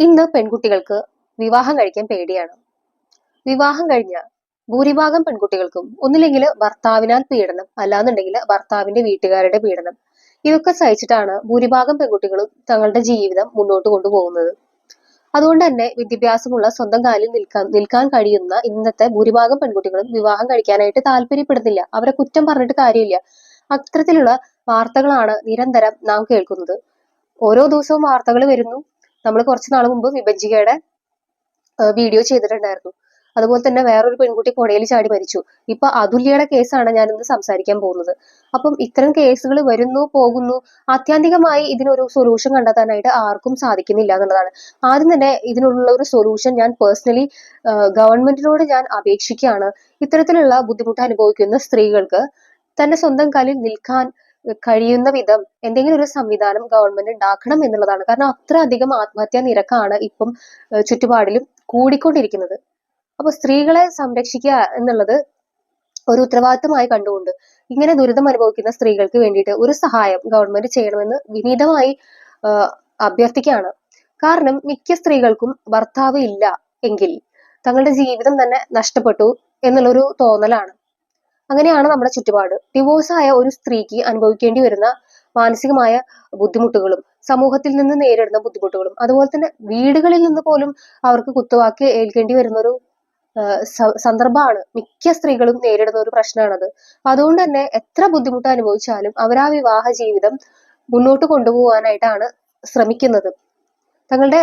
ഇന്ന് പെൺകുട്ടികൾക്ക് വിവാഹം കഴിക്കാൻ പേടിയാണ്. വിവാഹം കഴിഞ്ഞ ഭൂരിഭാഗം പെൺകുട്ടികൾക്കും ഒന്നില്ലെങ്കിൽ ഭർത്താവിനാൽ പീഡനം അല്ലാന്നുണ്ടെങ്കിൽ ഭർത്താവിന്റെ വീട്ടുകാരുടെ പീഡനം ഇതൊക്കെ സഹിച്ചിട്ടാണ് ഭൂരിഭാഗം പെൺകുട്ടികളും തങ്ങളുടെ ജീവിതം മുന്നോട്ട് കൊണ്ടുപോകുന്നത്. അതുകൊണ്ട് തന്നെ വിദ്യാഭ്യാസമുള്ള സ്വന്തം കാലിൽ നിൽക്കാൻ നിൽക്കാൻ കഴിയുന്ന ഇന്നത്തെ ഭൂരിഭാഗം പെൺകുട്ടികളും വിവാഹം കഴിക്കാനായിട്ട് താല്പര്യപ്പെടുന്നില്ല. അവരെ കുറ്റം പറഞ്ഞിട്ട് കാര്യമില്ല. അത്തരത്തിലുള്ള വാർത്തകളാണ് നിരന്തരം നാം കേൾക്കുന്നത്. ഓരോ ദിവസവും വാർത്തകൾ വരുന്നു. നമ്മൾ കുറച്ച് നാൾ മുമ്പ് വിഭജികയുടെ വീഡിയോ ചെയ്തിട്ടുണ്ടായിരുന്നു. അതുപോലെ തന്നെ വേറൊരു പെൺകുട്ടി പുഴയിൽ ചാടി മരിച്ചു. ഇപ്പൊ അതുല്യയുടെ കേസാണ് ഞാൻ ഇന്ന് സംസാരിക്കാൻ പോകുന്നത്. അപ്പം ഇത്തരം കേസുകൾ വരുന്നു പോകുന്നു ആത്യന്തികമായി ഇതിനൊരു സൊല്യൂഷൻ കണ്ടെത്താനായിട്ട് ആർക്കും സാധിക്കുന്നില്ല എന്നുള്ളതാണ്. ആദ്യം തന്നെ ഇതിനുള്ള ഒരു സൊല്യൂഷൻ ഞാൻ പേഴ്സണലി ഗവൺമെന്റിനോട് ഞാൻ അപേക്ഷിക്കുകയാണ്. ഇത്തരത്തിലുള്ള ബുദ്ധിമുട്ട് അനുഭവിക്കുന്ന സ്ത്രീകൾക്ക് തന്റെ സ്വന്തം കാലിൽ നിൽക്കാൻ കഴിയുന്ന വിധം എന്തെങ്കിലും ഒരു സംവിധാനം ഗവൺമെന്റ് ഉണ്ടാക്കണം എന്നുള്ളതാണ്. കാരണം അത്ര അധികം ആത്മഹത്യാ നിരക്കാണ് ഇപ്പം ചുറ്റുപാടിലും കൂടിക്കൊണ്ടിരിക്കുന്നത്. അപ്പൊ സ്ത്രീകളെ സംരക്ഷിക്കുക എന്നുള്ളത് ഒരു ഉത്തരവാദിത്തമായി കണ്ടുകൊണ്ട് ഇങ്ങനെ ദുരിതം അനുഭവിക്കുന്ന സ്ത്രീകൾക്ക് വേണ്ടിയിട്ട് ഒരു സഹായം ഗവൺമെന്റ് ചെയ്യണമെന്ന് വിനീതമായി അഭ്യർത്ഥിക്കുകയാണ്. കാരണം മിക്ക സ്ത്രീകൾക്കും ഭർത്താവ് ഇല്ല എങ്കിൽ തങ്ങളുടെ ജീവിതം തന്നെ നഷ്ടപ്പെട്ടു എന്നുള്ളൊരു തോന്നലാണ്. അങ്ങനെയാണ് നമ്മുടെ ചുറ്റുപാട്. ഡിവോഴ്സ് ആയ ഒരു സ്ത്രീക്ക് അനുഭവിക്കേണ്ടി വരുന്ന മാനസികമായ ബുദ്ധിമുട്ടുകളും സമൂഹത്തിൽ നിന്ന് നേരിടുന്ന ബുദ്ധിമുട്ടുകളും അതുപോലെ തന്നെ വീടുകളിൽ നിന്ന് പോലും അവർക്ക് കുത്തുവാക്ക് ഏൽക്കേണ്ടി വരുന്ന ഒരു സന്ദർഭമാണ് മിക്ക സ്ത്രീകളും നേരിടുന്ന ഒരു പ്രശ്നമാണത്. അതുകൊണ്ട് തന്നെ എത്ര ബുദ്ധിമുട്ട് അനുഭവിച്ചാലും അവർ ആ വിവാഹ ജീവിതം മുന്നോട്ട് കൊണ്ടുപോകാനായിട്ടാണ് ശ്രമിക്കുന്നത്. തങ്ങളുടെ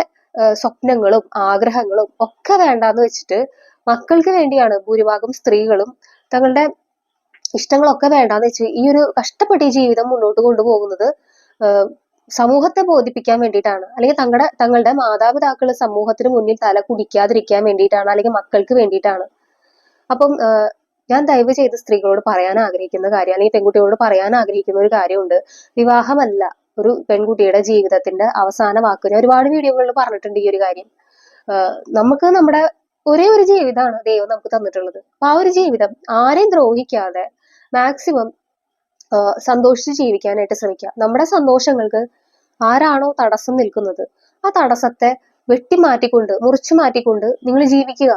സ്വപ്നങ്ങളും ആഗ്രഹങ്ങളും ഒക്കെ വേണ്ടാന്ന് വെച്ചിട്ട് മക്കൾക്ക് വേണ്ടിയാണ് ഭൂരിഭാഗം സ്ത്രീകളും തങ്ങളുടെ ഇഷ്ടങ്ങളൊക്കെ വേണ്ടാന്ന് വെച്ച് ഈ ഒരു കഷ്ടപ്പെട്ട ഈ ജീവിതം മുന്നോട്ട് കൊണ്ടുപോകുന്നത് സമൂഹത്തെ ബോധിപ്പിക്കാൻ വേണ്ടിയിട്ടാണ്. അല്ലെങ്കിൽ തങ്ങളുടെ തങ്ങളുടെ മാതാപിതാക്കൾ സമൂഹത്തിന് മുന്നിൽ തല കുടിക്കാതിരിക്കാൻ വേണ്ടിയിട്ടാണ് അല്ലെങ്കിൽ മക്കൾക്ക് വേണ്ടിയിട്ടാണ്. അപ്പം ഞാൻ ദയവ് ചെയ്ത് സ്ത്രീകളോട് പറയാൻ ആഗ്രഹിക്കുന്ന കാര്യം അല്ലെങ്കിൽ പെൺകുട്ടികളോട് പറയാൻ ആഗ്രഹിക്കുന്ന ഒരു കാര്യമുണ്ട്. വിവാഹമല്ല ഒരു പെൺകുട്ടിയുടെ ജീവിതത്തിന്റെ അവസാന വാക്ക്. ഞാൻ ഒരുപാട് വീഡിയോകളിൽ പറഞ്ഞിട്ടുണ്ട് ഈ ഒരു കാര്യം. നമുക്ക് നമ്മുടെ ഒരേ ഒരു ജീവിതമാണ് ദൈവം നമുക്ക് തന്നിട്ടുള്ളത്. അപ്പൊ ആ ഒരു ജീവിതം ആരെയും ദ്രോഹിക്കാതെ മാക്സിമം സന്തോഷിച്ച് ജീവിക്കാനായിട്ട് ശ്രമിക്കുക. നമ്മുടെ സന്തോഷങ്ങൾക്ക് ആരാണോ തടസ്സം നിൽക്കുന്നത് ആ തടസ്സത്തെ വെട്ടിമാറ്റിക്കൊണ്ട് മുറിച്ചു മാറ്റിക്കൊണ്ട് നിങ്ങൾ ജീവിക്കുക.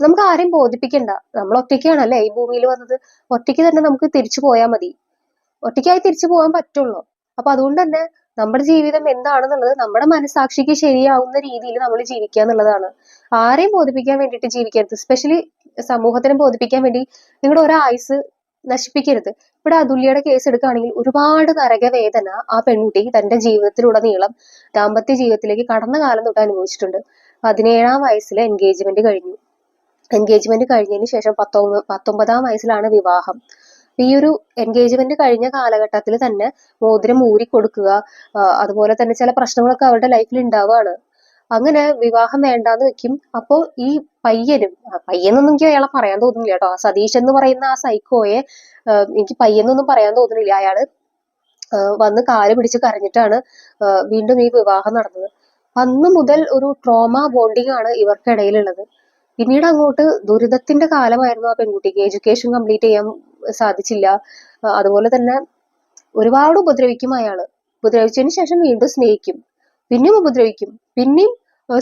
നമുക്ക് ആരെയും ബോധിപ്പിക്കണ്ട. നമ്മൾ ഒറ്റയ്ക്കാണല്ലേ? ഈ ഭൂമിയിൽ വന്നത് ഒറ്റയ്ക്ക് തന്നെ നമുക്ക് തിരിച്ചു പോയാൽ മതി. ഒറ്റയ്ക്കായി തിരിച്ചു പോകാൻ പറ്റുള്ളൂ. അപ്പൊ അതുകൊണ്ട് തന്നെ നമ്മുടെ ജീവിതം എന്താണെന്നുള്ളത് നമ്മുടെ മനസാക്ഷിക്ക് ശരിയാവുന്ന രീതിയിൽ നമ്മൾ ജീവിക്കുക എന്നുള്ളതാണ്. ആരെയും ബോധിപ്പിക്കാൻ വേണ്ടിയിട്ട് ജീവിക്കരുത്. സ്പെഷ്യലി സമൂഹത്തിനെ ബോധിപ്പിക്കാൻ വേണ്ടി നിങ്ങളുടെ ഒരായുസ് നശിപ്പിക്കരുത്. ഇവിടെ അതുല്യയുടെ കേസ് എടുക്കുകയാണെങ്കിൽ ഒരുപാട് നരകവേദന ആ പെൺകുട്ടി തന്റെ ജീവിതത്തിലുടനീളം ദാമ്പത്യ ജീവിതത്തിലേക്ക് കടന്ന കാലം തൊട്ട് അനുഭവിച്ചിട്ടുണ്ട്. പതിനേഴാം വയസ്സിൽ എൻഗേജ്മെന്റ് കഴിഞ്ഞു. എൻഗേജ്മെന്റ് കഴിഞ്ഞതിന് ശേഷം പത്തൊ പത്തൊമ്പതാം വയസ്സിലാണ് വിവാഹം. ഈ ഒരു എൻഗേജ്മെന്റ് കഴിഞ്ഞ കാലഘട്ടത്തിൽ തന്നെ മോതിരം ഊരി കൊടുക്കുക അതുപോലെ തന്നെ ചില പ്രശ്നങ്ങളൊക്കെ അവരുടെ ലൈഫിൽ ഉണ്ടാവുകയാണ്. അങ്ങനെ വിവാഹം വേണ്ടാന്ന് വെക്കും. അപ്പോൾ ഈ പയ്യനും. പയ്യനൊന്നും എനിക്ക് അയാളെ പറയാൻ തോന്നുന്നില്ല കേട്ടോ. സതീഷ് എന്ന് പറയുന്ന ആ സൈക്കോയെ എനിക്ക് പയ്യനൊന്നും പറയാൻ തോന്നുന്നില്ല. അയാൾ വന്ന് കാൽ പിടിച്ച് കരഞ്ഞിട്ടാണ് വീണ്ടും ഈ വിവാഹം നടന്നത്. അന്ന് മുതൽ ഒരു ട്രോമ ബോണ്ടിങ് ആണ് ഇവർക്കിടയിലുള്ളത്. പിന്നീട് അങ്ങോട്ട് ദുരിതത്തിന്റെ കാലമായിരുന്നു ആ പെൺകുട്ടിക്ക്. എഡ്യൂക്കേഷൻ കംപ്ലീറ്റ് ചെയ്യാൻ സാധിച്ചില്ല. അതുപോലെ തന്നെ ഒരുപാട് ഉപദ്രവിക്കും അയാൾ. ഉപദ്രവിച്ചതിന് ശേഷം വീണ്ടും സ്നേഹിക്കും. പിന്നെയും ഉപദ്രവിക്കും. പിന്നെയും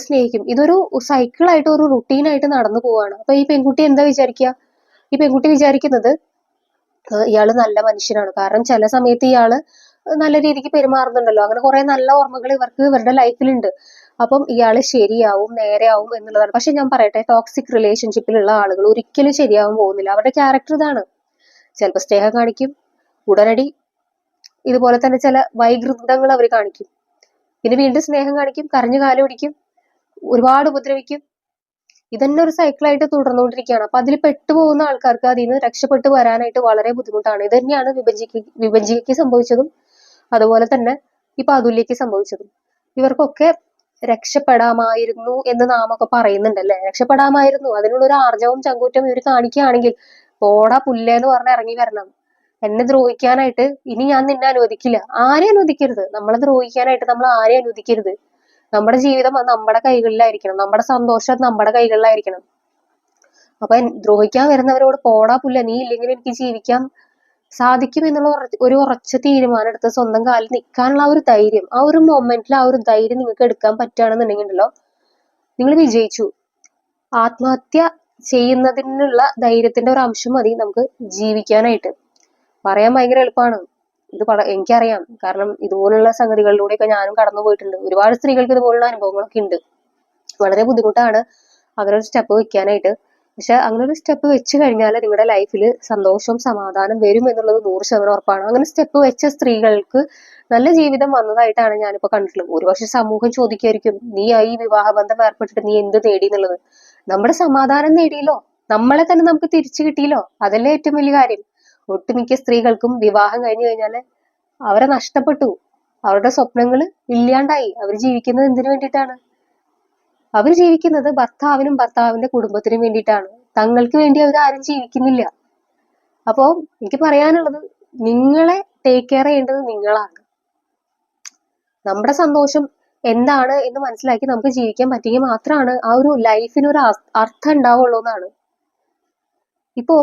സ്നേഹിക്കും. ഇതൊരു സൈക്കിളായിട്ട് ഒരു റുട്ടീനായിട്ട് നടന്നു പോവാണ്. അപ്പൊ ഈ പെൺകുട്ടി എന്താ വിചാരിക്കുക ഈ പെൺകുട്ടി വിചാരിക്കുന്നത് ഇയാൾ നല്ല മനുഷ്യനാണ്. കാരണം ചില സമയത്ത് ഇയാൾ നല്ല രീതിക്ക് പെരുമാറുന്നുണ്ടല്ലോ. അങ്ങനെ കുറെ നല്ല ഓർമ്മകൾ ഇവർക്ക് ഇവരുടെ ലൈഫിലുണ്ട് അപ്പം ഇയാൾ ശരിയാവും നേരെയാവും എന്നുള്ളതാണ്. പക്ഷെ ഞാൻ പറയട്ടെ ടോക്സിക് റിലേഷൻഷിപ്പിലുള്ള ആളുകൾ ഒരിക്കലും ശരിയാവാൻ പോകുന്നില്ല. അവരുടെ ക്യാരക്ടർ ഇതാണ്. ചിലപ്പോൾ സ്നേഹം കാണിക്കും ഉടനടി ഇതുപോലെ തന്നെ ചില വൈകൃതങ്ങൾ അവർ കാണിക്കും. പിന്നെ വീണ്ടും സ്നേഹം കാണിക്കും കരഞ്ഞു കാലം പിടിക്കും. ഒരുപാട് ഉപദ്രവിക്കും. ഇതന്നെ ഒരു സൈക്കിളായിട്ട് തുടർന്നുകൊണ്ടിരിക്കുകയാണ്. അപ്പൊ അതിൽ പെട്ടുപോകുന്ന ആൾക്കാർക്ക് അതിൽ നിന്ന് രക്ഷപ്പെട്ടു വരാനായിട്ട് വളരെ ബുദ്ധിമുട്ടാണ്. ഇത് തന്നെയാണ് വിഭജിക്ക് വിഭജിക്ക് സംഭവിച്ചതും അതുപോലെ തന്നെ ഇപ്പൊ അതുല്യക്ക് സംഭവിച്ചതും. ഇവർക്കൊക്കെ രക്ഷപ്പെടാമായിരുന്നു എന്ന് നാം ഒക്കെ പറയുന്നുണ്ടല്ലേ രക്ഷപ്പെടാമായിരുന്നു. അതിനുള്ള ഒരു ആർജവും ചങ്കൂറ്റവും ഇവർ കാണിക്കുകയാണെങ്കിൽ ഓടാ പുല്ലേന്ന് പറഞ്ഞ് ഇറങ്ങി വരണം. എന്നെ ദ്രോഹിക്കാനായിട്ട് ഇനി ഞാൻ നിന്നെ അനുവദിക്കില്ല. ആരെ അനുവദിക്കരുത്. നമ്മളെ ദ്രോഹിക്കാനായിട്ട് നമ്മൾ ആരെ അനുവദിക്കരുത്. നമ്മുടെ ജീവിതം നമ്മുടെ കൈകളിലായിരിക്കണം. നമ്മുടെ സന്തോഷം നമ്മുടെ കൈകളിലായിരിക്കണം. അപ്പൊ ദ്രോഹിക്കാൻ വരുന്നവരോട് പോടാ പുല്ല നീ ഇല്ലെങ്കിൽ എനിക്ക് ജീവിക്കാൻ സാധിക്കും എന്നുള്ള ഒരു ഉറച്ച തീരുമാനം എടുത്ത് സ്വന്തം കാലിൽ നിൽക്കാനുള്ള ആ ഒരു ധൈര്യം ആ ഒരു മൊമെന്റിൽ ആ ഒരു ധൈര്യം നിങ്ങൾക്ക് എടുക്കാൻ പറ്റുകയാണെന്നുണ്ടെങ്കിൽ ഉണ്ടല്ലോ നിങ്ങൾ വിജയിച്ചു. ആത്മഹത്യ ചെയ്യുന്നതിനുള്ള ധൈര്യത്തിന്റെ ഒരു അംശം മതി നമുക്ക് ജീവിക്കാനായിട്ട്. പറയാൻ ഭയങ്കര എളുപ്പമാണ്. ഇത് എനിക്കറിയാം. കാരണം ഇതുപോലുള്ള സംഗതികളിലൂടെയൊക്കെ ഞാനും കടന്നു പോയിട്ടുണ്ട്. ഒരുപാട് സ്ത്രീകൾക്ക് ഇതുപോലുള്ള അനുഭവങ്ങളൊക്കെ ഉണ്ട്. വളരെ ബുദ്ധിമുട്ടാണ് അങ്ങനെ ഒരു സ്റ്റെപ്പ് വെക്കാനായിട്ട്. പക്ഷെ അങ്ങനെ ഒരു സ്റ്റെപ്പ് വെച്ച് കഴിഞ്ഞാൽ നിങ്ങളുടെ ലൈഫിൽ സന്തോഷവും സമാധാനം വരും എന്നുള്ളത് നൂറ് ശതമാനം ഉറപ്പാണ്. അങ്ങനെ സ്റ്റെപ്പ് വെച്ച സ്ത്രീകൾക്ക് നല്ല ജീവിതം വന്നതായിട്ടാണ് ഞാനിപ്പോൾ കണ്ടിട്ടുള്ളത്. ഒരുപക്ഷെ സമൂഹം ചോദിക്കായിരിക്കും നീ ആ ഈ വിവാഹബന്ധം ഏർപ്പെട്ടിട്ട് നീ എന്ത് നേടി എന്നുള്ളത്? നമ്മുടെ സമാധാനം നേടിയല്ലോ. നമ്മളെ തന്നെ നമുക്ക് തിരിച്ചു കിട്ടിയല്ലോ. അതല്ലേ ഏറ്റവും വലിയ കാര്യം. ഒട്ടുമിക്ക സ്ത്രീകൾക്കും വിവാഹം കഴിഞ്ഞു കഴിഞ്ഞാൽ അവരെ നഷ്ടപ്പെട്ടു. അവരുടെ സ്വപ്നങ്ങൾ ഇല്ലാണ്ടായി. അവർ ജീവിക്കുന്നത് എന്തിനു വേണ്ടിയിട്ടാണ്? അവർ ജീവിക്കുന്നത് ഭർത്താവിനും ഭർത്താവിന്റെ കുടുംബത്തിനും വേണ്ടിയിട്ടാണ്. തങ്ങൾക്ക് വേണ്ടി അവർ ആരും ജീവിക്കുന്നില്ല. അപ്പോ എനിക്ക് പറയാനുള്ളത് നിങ്ങളെ ടേക്ക് കെയർ ചെയ്യേണ്ടത് നിങ്ങളാണ്. നമ്മുടെ സന്തോഷം എന്താണ് എന്ന് മനസ്സിലാക്കി നമുക്ക് ജീവിക്കാൻ പറ്റിയെങ്കിൽ മാത്രമാണ് ആ ഒരു ലൈഫിന് ഒരു അർത്ഥം ഉണ്ടാവുള്ളൂ എന്നാണ് ഇപ്പോ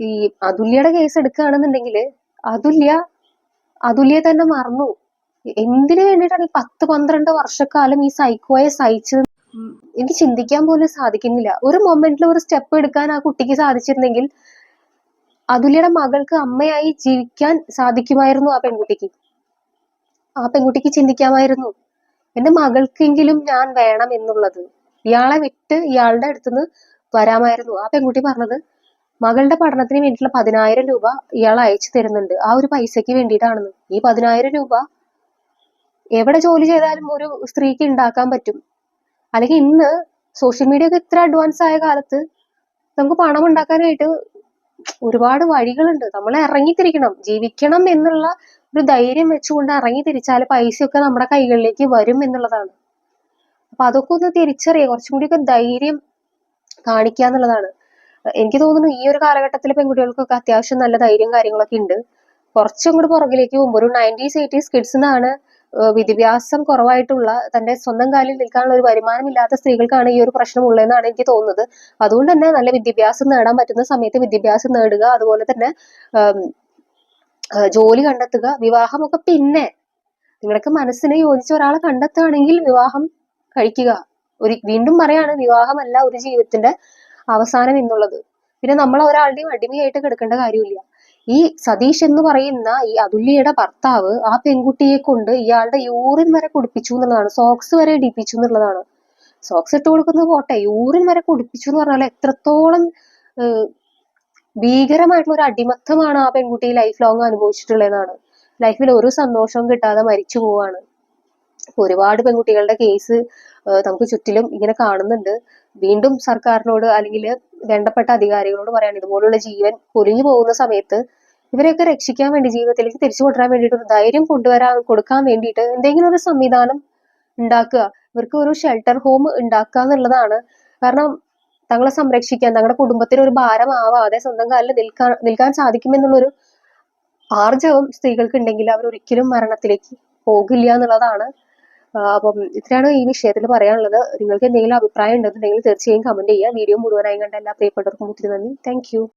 ഈ അതുല്യയുടെ കേസ് എടുക്കുകയാണെന്നുണ്ടെങ്കിൽ അതുല്യ അതുല്യ തന്നെ മറന്നു. എന്തിനു വേണ്ടിയിട്ടാണ് ഈ പത്ത് പന്ത്രണ്ട് വർഷക്കാലം ഈ സൈക്കോയെ സഹിച്ചത്? എനിക്ക് ചിന്തിക്കാൻ പോലും സാധിക്കുന്നില്ല. ഒരു മൊമെന്റിൽ ഒരു സ്റ്റെപ്പ് എടുക്കാൻ ആ കുട്ടിക്ക് സാധിച്ചിരുന്നെങ്കിൽ അതുല്യയുടെ മകൾക്ക് അമ്മയായി ജീവിക്കാൻ സാധിക്കുമായിരുന്നു ആ പെൺകുട്ടിക്ക്. ആ പെൺകുട്ടിക്ക് ചിന്തിക്കാമായിരുന്നു. എന്റെ മകൾക്കെങ്കിലും ഞാൻ വേണം എന്നുള്ളത്. ഇയാളെ വിട്ട് ഇയാളുടെ അടുത്തുനിന്ന് വരാമായിരുന്നു. ആ പെൺകുട്ടി പറഞ്ഞത് മകളുടെ പഠനത്തിന് വേണ്ടിയിട്ടുള്ള പതിനായിരം രൂപ ഇയാൾ അയച്ചു തരുന്നുണ്ട്. ആ ഒരു പൈസയ്ക്ക് വേണ്ടിയിട്ടാണെന്ന് ഈ പതിനായിരം രൂപ എവിടെ ജോലി ചെയ്താലും ഒരു സ്ത്രീക്ക് ഉണ്ടാക്കാൻ പറ്റും. അല്ലെങ്കിൽ ഇന്ന് സോഷ്യൽ മീഡിയ ഒക്കെ ഇത്ര അഡ്വാൻസ് ആയ കാലത്ത് നമുക്ക് പണം ഉണ്ടാക്കാനായിട്ട് ഒരുപാട് വഴികളുണ്ട്. നമ്മൾ ഇറങ്ങിത്തിരിക്കണം. ജീവിക്കണം എന്നുള്ള ഒരു ധൈര്യം വെച്ചുകൊണ്ട് ഇറങ്ങി തിരിച്ചാൽ പൈസയൊക്കെ നമ്മുടെ കൈകളിലേക്ക് വരും എന്നുള്ളതാണ്. അപ്പൊ അതൊക്കെ ഒന്ന് തിരിച്ചറിയുക. കുറച്ചും കൂടി ഒക്കെ ധൈര്യം കാണിക്കുക എന്നുള്ളതാണ്. എനിക്ക് തോന്നുന്നു ഈ ഒരു കാലഘട്ടത്തിൽ പെൺകുട്ടികൾക്കൊക്കെ അത്യാവശ്യം നല്ല ധൈര്യം കാര്യങ്ങളൊക്കെ ഉണ്ട്. കുറച്ചും കൂടി പുറകിലേക്ക് പോകുമ്പോൾ ഒരു നയന്റീസ് എയ്റ്റീസ് കിഡ്സിനാണ് വിദ്യാഭ്യാസം കുറവായിട്ടുള്ള തന്റെ സ്വന്തം കാലിൽ നിൽക്കാനുള്ള ഒരു വരുമാനമില്ലാത്ത സ്ത്രീകൾക്കാണ് ഈ ഒരു പ്രശ്നം ഉള്ളതെന്നാണ് എനിക്ക് തോന്നുന്നത്. അതുകൊണ്ട് തന്നെ നല്ല വിദ്യാഭ്യാസം നേടാൻ പറ്റുന്ന സമയത്ത് വിദ്യാഭ്യാസം നേടുക അതുപോലെ തന്നെ ജോലി കണ്ടെത്തുക വിവാഹമൊക്കെ പിന്നെ നിങ്ങൾക്ക് മനസ്സിനെ യോജിച്ച ഒരാളെ കണ്ടെത്തുകയാണെങ്കിൽ വിവാഹം കഴിക്കുക. ഒരു വീണ്ടും പറയാണ് വിവാഹമല്ല ഒരു ജീവിതത്തിന്റെ അവസാനം എന്നുള്ളത്. പിന്നെ നമ്മൾ ഒരാളുടെയും അടിമയായിട്ട് കിടക്കേണ്ട കാര്യമില്ല. ഈ സതീഷ് എന്ന് പറയുന്ന ഈ അതുല്യയുടെ ഭർത്താവ് ആ പെൺകുട്ടിയെ കൊണ്ട് ഇയാളുടെ യൂറിൻ വരെ കുടിപ്പിച്ചു എന്നുള്ളതാണ്. സോക്സ് വരെ ഇടിപ്പിച്ചു എന്നുള്ളതാണ്. സോക്സ് ഇട്ട് കൊടുക്കുന്നത് പോട്ടെ യൂറിൻ വരെ കുടിപ്പിച്ചു എന്ന് പറഞ്ഞാൽ എത്രത്തോളം ഭീകരമായിട്ടുള്ള ഒരു അടിമത്തമാണ് ആ പെൺകുട്ടി ലൈഫ് ലോങ് അനുഭവിച്ചിട്ടുള്ളതെന്നാണ്. ലൈഫിൽ ഒരു സന്തോഷവും കിട്ടാതെ മരിച്ചു പോവാണ്. ഒരുപാട് പെൺകുട്ടികളുടെ കേസ് നമുക്ക് ചുറ്റിലും ഇങ്ങനെ കാണുന്നുണ്ട്. വീണ്ടും സർക്കാരിനോട് അല്ലെങ്കിൽ വേണ്ടപ്പെട്ട അധികാരികളോട് പറയാൻ ഇതുപോലുള്ള ജീവൻ പൊലിഞ്ഞു പോകുന്ന സമയത്ത് ഇവരെയൊക്കെ രക്ഷിക്കാൻ വേണ്ടി ജീവിതത്തിലേക്ക് തിരിച്ചു കൊണ്ടുവരാൻ വേണ്ടിയിട്ട് ഒരു ധൈര്യം കൊണ്ടുവരാൻ കൊടുക്കാൻ വേണ്ടിയിട്ട് എന്തെങ്കിലും ഒരു സംവിധാനം ഉണ്ടാക്കുക. ഇവർക്ക് ഒരു ഷെൽട്ടർ ഹോം ഉണ്ടാക്കുക എന്നുള്ളതാണ്. കാരണം തങ്ങളെ സംരക്ഷിക്കാൻ തങ്ങളുടെ കുടുംബത്തിന് ഒരു ഭാരമാവാതെ സ്വന്തം കാലിൽ നിൽക്കാൻ നിൽക്കാൻ സാധിക്കുമെന്നുള്ളൊരു ആർജവം സ്ത്രീകൾക്ക് ഉണ്ടെങ്കിൽ അവർ ഒരിക്കലും മരണത്തിലേക്ക് പോകില്ല എന്നുള്ളതാണ് അപ്പം ഇത്രയാണ് ഈ വിഷയത്തിൽ പറയാനുള്ളത്. നിങ്ങൾക്ക് എന്തെങ്കിലും അഭിപ്രായം ഉണ്ടെന്നുണ്ടെങ്കിൽ തീർച്ചയായും കമന്റ് ചെയ്യുക. വീഡിയോ മുഴുവനായി കണ്ട എല്ലാ പ്രിയപ്പെട്ടവർക്കും ഒത്തിരി നന്ദി. താങ്ക്